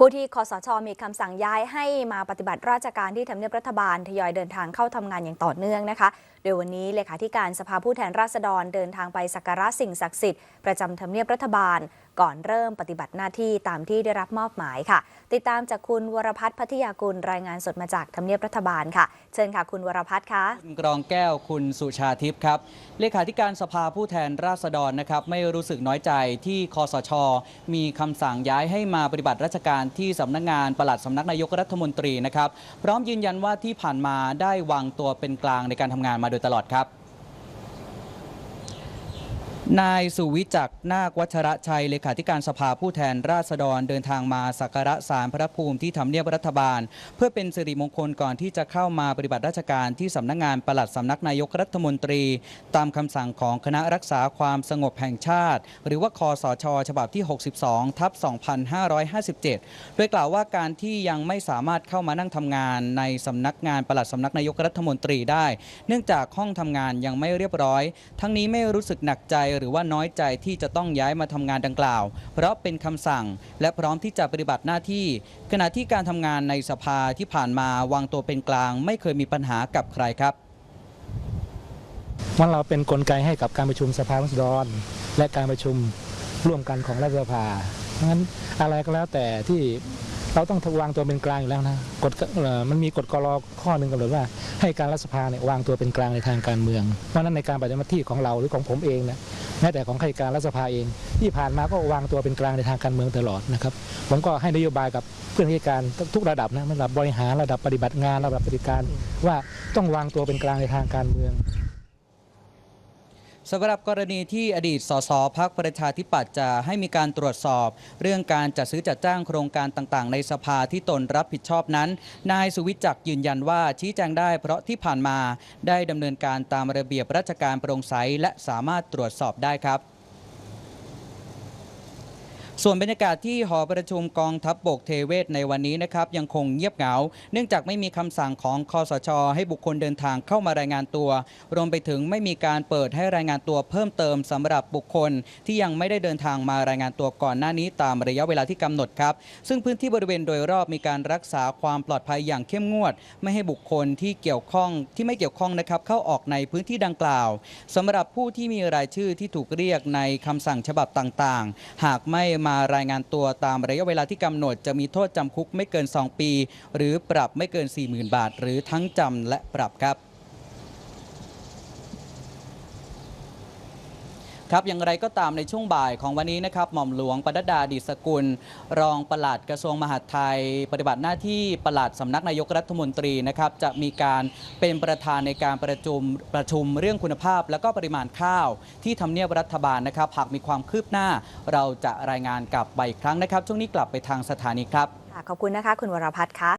ผู้ที่คอสชมีคำสั่งย้ายให้มาปฏิบัติราชการที่ทำเนียบรัฐบาลทยอยเดินทางเข้าทำงานอย่างต่อเนื่องนะคะ โดยวันนี้เลขาธิการสภาผู้แทนราษฎรเดินทางไปสักการะสิ่งศักดิ์สิทธิ์ประจำทำเนียบรัฐบาล ก่อนเริ่มปฏิบัติหน้าที่ตามที่ได้รับมอบหมายค่ะ ติดตามจากคุณวรพัฒน์พัทยากุลรายงานสดมาจากทำเนียบรัฐบาลค่ะ เชิญค่ะคุณวรพัฒน์คะคุณกรองแก้วคุณสุชาทิพย์ครับเลขาธิการสภาผู้แทนราษฎรนะครับไม่รู้สึกน้อยใจที่คอสช มีคำสั่งย้ายให้มาปฏิบัติราชการที่สำนักงานปลัดสำนักนายกรัฐมนตรีนะครับ พร้อมยืนยันว่าที่ผ่านมาได้วางตัวเป็นกลางในการทำงานมาโดยตลอดครับ นายสุวิจักนาควัชระชัยเลขาธิการสภาผู้แทนราษฎรเดินทางมาสักการะสารพระภูมิที่ทำเนียบรัฐบาล เพื่อเป็นสิริมงคลก่อนที่จะเข้ามาปฏิบัติราชการที่สำนักงานปลัดสำนักนายกรัฐมนตรี ตามคำสั่งของคณะรักษาความสงบแห่งชาติ หรือว่าคอสช ฉบับที่ 62 ทับ 2557 โดยกล่าวว่าการที่ยังไม่สามารถเข้ามานั่งทำงานในสำนักงานปลัดสำนักนายกรัฐมนตรีได้ เนื่องจากห้องทำงานยังไม่เรียบร้อย ทั้งนี้ไม่รู้สึกหนักใจหรือว่าน้อยใจที่จะต้องย้ายมาทำงานดังกล่าว เพราะเป็นคำสั่งและพร้อมที่จะปฏิบัติหน้าที่ ขณะที่การทำงานในสภาที่ผ่านมาวางตัวเป็นกลาง ไม่เคยมีปัญหากับใครครับว่าเราเป็นนกลไกให้กับการประชุมสภาผู้แทนราษฎรและการประชุมร่วมกันของรัฐสภาเพราะฉะนั้นอะไรก็แล้วแต่ที่เราต้องวางตัวเป็นกลางอยู่แล้วนะกฎมันมีกฎกรอข้อหนึ่งกำหนดว่า ให้การรัฐสภาเนี่ยวางตัวเป็นกลางในทางการเมืองเพราะฉะนั้นในการปฏิบัติหน้าที่ของเราหรือของผมเองนะ แม้แต่ของข้าราชการรัฐสภาเอง ที่ผ่านมาก็วางตัวเป็นกลางในทางการเมืองตลอดนะครับผมก็ให้นโยบายกับเพื่อนราชการทุกระดับนะระดับบริหารระดับปฏิบัติงานระดับปฏิการ ว่าต้องวางตัวเป็นกลางในทางการเมือง สำหรับกรณีที่อดีตสสพักประชาธิปัตย์จะให้มีการตรวจสอบ เรื่องการจัดซื้อจัดจ้างโครงการต่างๆ ในสภาที่ตนรับผิดชอบนั้น นายสุวิจักยืนยันว่าชี้แจงได้เพราะที่ผ่านมาได้ดำเนินการตามระเบียบราชการโปร่งใสและสามารถตรวจสอบได้ครับ ส่วนบรรยากาศที่หอประชุมกองทัพบบกเทเวศในวันนี้นะครับยังคงเงียบเหงา เนื่องจากไม่มีคำสั่งของคอสช ให้บุคคลเดินทางเข้ามารายงานตัว รวมไปถึงไม่มีการเปิดให้รายงานตัวเพิ่มเติมสำหรับบุคคล ที่ยังไม่ได้เดินทางมารายงานตัวก่อนหน้านี้ตามระยะเวลาที่กำหนดครับ ซึ่งพื้นที่บริเวณโดยรอบมีการรักษาความปลอดภัยอย่างเข้มงวด ไม่ให้บุคคลที่เกี่ยวข้องที่ไม่เกี่ยวข้องนะครับเข้าออกในพื้นที่ดังกล่าวสำหรับผู้ที่มีรายชื่อที่ถูกเรียกในคำสั่งฉบับต่างๆ หากไม่มารายงานตัวตามระยะเวลาที่กำหนด จะมีโทษจำคุกไม่เกิน 2 ปี หรือปรับไม่เกิน 40,000 บาท หรือทั้งจำและปรับครับ ครับอย่างไรก็ตามในช่วงบ่ายของวันนี้นะครับหม่อมหลวงปนัดดาดิสกุล รองปลัดกระทรวงมหาดไทย ปฏิบัติหน้าที่ปลัดสำนักนายกรัฐมนตรีนะครับจะมีการเป็นประธานในการประชุมประชุมเรื่องคุณภาพ และก็ปริมาณข้าว ที่ทำเนียบรัฐบาลนะครับหากมีความคืบหน้า เราจะรายงานกลับไปอีกครั้งนะครับ ช่วงนี้กลับไปทางสถานีครับขอบคุณนะคะ คุณวรพัฒน์คะ